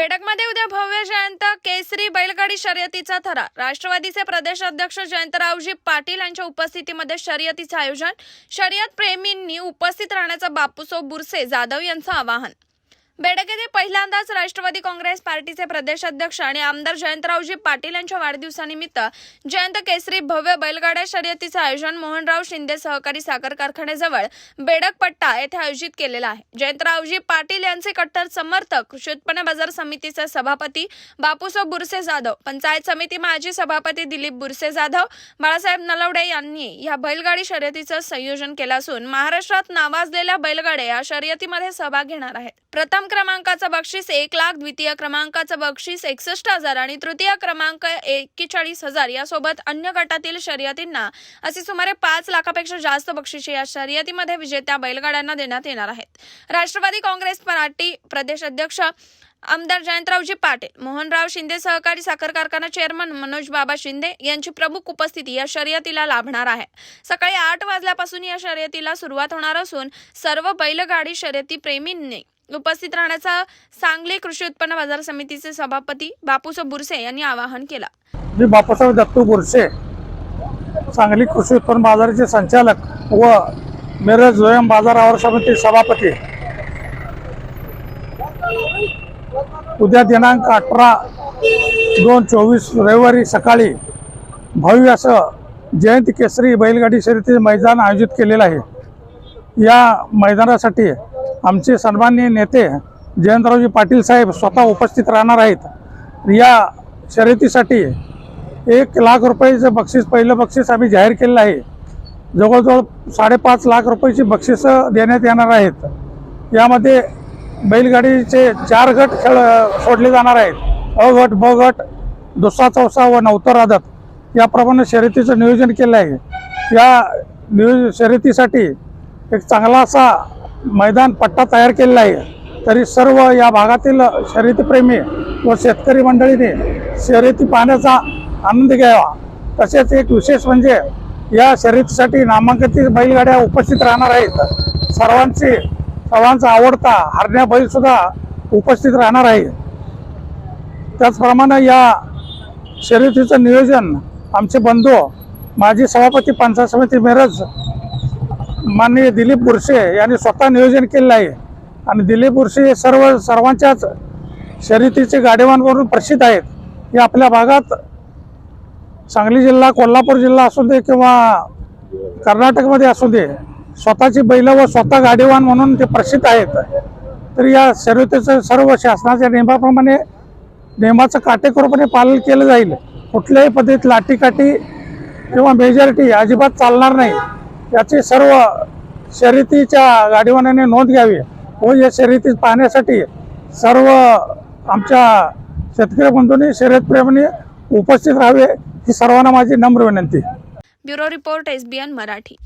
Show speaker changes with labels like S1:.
S1: बेडकमध्ये उद्या भव्य जयंत केसरी बैलगाडी शर्यतीचा थरा. राष्ट्रवादीचे प्रदेश अध्यक्ष जयंतरावजी पाटील यांच्या उपस्थितीमध्ये शर्यतीचं आयोजन. शर्यत प्रेमींनी उपस्थित राहण्याचं बापूसो बुरसे जाधव यांचं आवाहन. बेडक येथे पहिल्यांदाच राष्ट्रवादी काँग्रेस पार्टीचे प्रदेश अध्यक्ष आणि आमदार जयंतरावजी पाटील यांच्या वाढदिवसानिमित्त. जयंत केसरी भव्य बैलगाड्या शर्यतीचं आयोजन मोहनराव शिंदे सहकारी साखर कारखान्याजवळ बेडक पट्टा येथे आयोजित केलेलं आहे. जयंतरावजी पाटील यांचे कट्टर समर्थक कृषी उत्पन्न बाजार समितीचे सभापती बापूसाहेब बुरसे जाधव पंचायत समिती माजी सभापती दिलीप बुरसे जाधव बाळासाहेब नलवडे यांनी या बैलगाडी शर्यतीचं संयोजन केलं असून महाराष्ट्रात नावाजलेल्या बैलगाड्या या शर्यतीमध्ये सहभाग घेणार आहेत. प्रथम क्रमांकाचं बक्षीस एक लाख द्वितीय क्रमांकाचं बक्षीस एकसष्ट हजार आणि तृतीय क्रमांक एक्केचाळीस हजार यासोबत अन्य गटातील शर्यतींना असे सुमारे पाच लाखापेक्षा जास्त बक्षिसे या शर्यतीमध्ये विजेत्या बैलगाड्यांना देण्यात येणार आहेत. राष्ट्रवादी काँग्रेस पार्टी प्रदेश अध्यक्ष आमदार जयंतरावजी पाटील मोहनराव शिंदे सहकारी साखर कारखाना चेअरमन मनोज बाबा शिंदे यांची प्रमुख उपस्थिती या शर्यतीला लाभणार आहे. सकाळी आठ वाजल्यापासून या शर्यतीला सुरुवात होणार असून सर्व बैलगाडी शर्यती प्रेमींनी उपस्थित राहण्याचा सांगली कृषी उत्पन्न बाजार समितीचे सभापती बापूसाहेब बुरसे यांनी आवाहन केला.
S2: मी बापूसाहेब दत्तू बुरसे सांगली कृषी उत्पन्न बाजाराचे संचालक व मिरज जोयम बाजार समिती सभापती. उद्या दिनांक अठरा दोन चोवीस रविवारी सकाळी भव्य असं जयंत केसरी बैलगाडी शर्यतीचे मैदान आयोजित केलेलं आहे. या मैदानासाठी आमचे सन्माननीय नेते जयंतरावजी पाटील साहेब स्वतः उपस्थित राहणार आहेत. या शर्यतीसाठी एक लाख रुपयाचं बक्षीस पहिलं बक्षीस आम्ही जाहीर केलेलं आहे. जवळजवळ साडेपाच लाख रुपयाची बक्षिसं देण्यात येणार आहेत. यामध्ये बैलगाडीचे चार गट खेळ सोडले जाणार आहेत. अ गट ब गट दुसरा चौसा व नवतर आदत याप्रमाणे शर्यतीचं नियोजन केलं आहे. या नियो शर्यतीसाठी एक चांगला असा मैदान पट्टा तयार केलेला आहे. तरी सर्व या भागातील शर्यतीप्रेमी व शेतकरी मंडळीने शर्यती पाहण्याचा आनंद घ्यावा. तसेच एक विशेष म्हणजे या शर्यतीसाठी नामांकित बैलगाड्या उपस्थित राहणार आहेत. सर्वांची सर्वांचा आवडता हरण्या बैलसुद्धा उपस्थित राहणार आहे. त्याचप्रमाणे या शर्यतीचं नियोजन आमचे बंधू माजी सभापती पंचायत समिती मिरज माननीय दिलीप बुरसे यांनी स्वतः नियोजन केलेलं आहे. आणि दिलीप बुरसे हे सर्व सर्वांच्याच शर्यतीचे गाडीवान म्हणून प्रसिद्ध आहेत. हे आपल्या भागात सांगली जिल्हा कोल्हापूर जिल्हा असू दे किंवा कर्नाटकमध्ये असू दे स्वतःची बैल व स्वतः गाडीवान म्हणून ते प्रसिद्ध आहेत. तर या शर्यतीचं सर्व शासनाच्या नियमाप्रमाणे नियमाचं काटेकोरपणे पालन केलं जाईल. कुठल्याही पद्धतीत लाठीकाठी किंवा मेजॉरिटी अजिबात चालणार नाही. याची सर्व शर्यतीच्या गाडीवानाने नोंद घ्यावी व या शर्यती पाहण्यासाठी सर्व आमच्या शेतकरी बंधूंनी शर्यतप्रेमींनी उपस्थित राहावे ही सर्वांना माझी नम्र विनंती.
S1: Bureau report SBN Marathi.